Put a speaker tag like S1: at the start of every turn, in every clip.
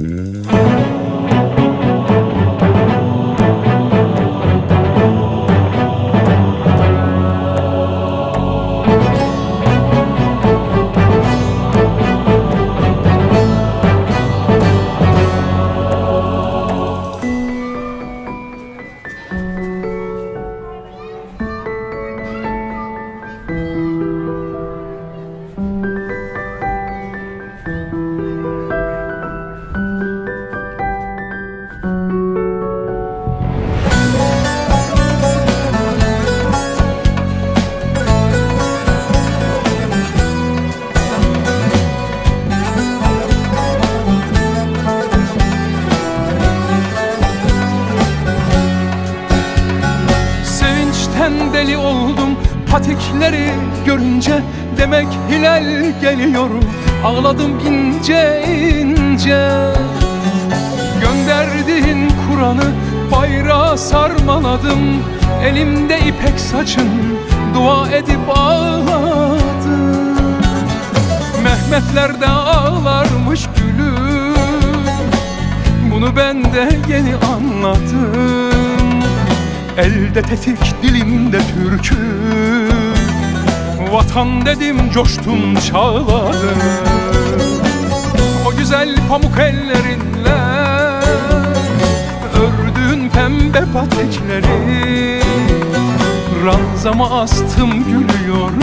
S1: Mm. Sevinçten deli oldum. Patikleri görünce Demek hilal geliyor. Ağladım ince ince. Gönderdiğin Kur'an'ı bayrağa sarmaladım. Elimde ipek saçın dua edip ağladım. Mehmetler de ağlarmış gülüm. Bunu ben de yeni anladım Elde tetik dilimde türkü. Vatan dedim coştum çağladım O güzel pamuk ellerinle Ördüğün pembe patekleri. Ranzama astım gülüyorum.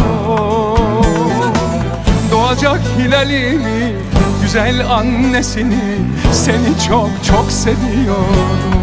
S1: Doğacak hilalimi Güzel annesini Seni çok çok seviyorum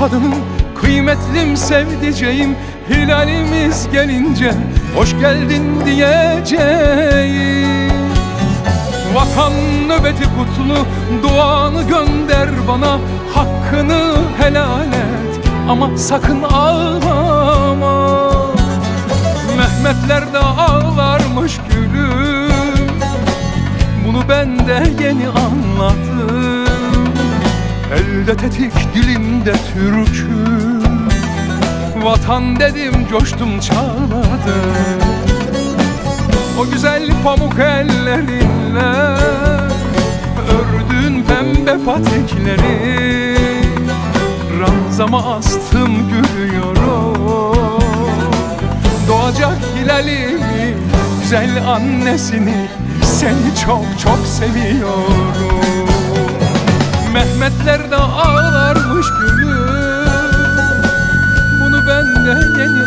S1: kadınım Kıymetlim sevdiceğim Hilalimiz gelince Hoş geldin diyeceğim. Vatan nöbeti kutlu Duanı gönder bana Hakkını helal et Ama sakın ağlama. Mehmetler de ağlarmış gülüm Bunu ben de yeni anladım Elde tetik dilimde türkü. Vatan dedim coştum çağladım O güzel pamuk ellerinle Ördüğün pembe patikleri Ranzama astım gülüyorum. Doğacak hilalimi Güzel annesini Seni çok çok seviyorum Mehmetler de ağlarmış gülüm. Bunu ben de yeni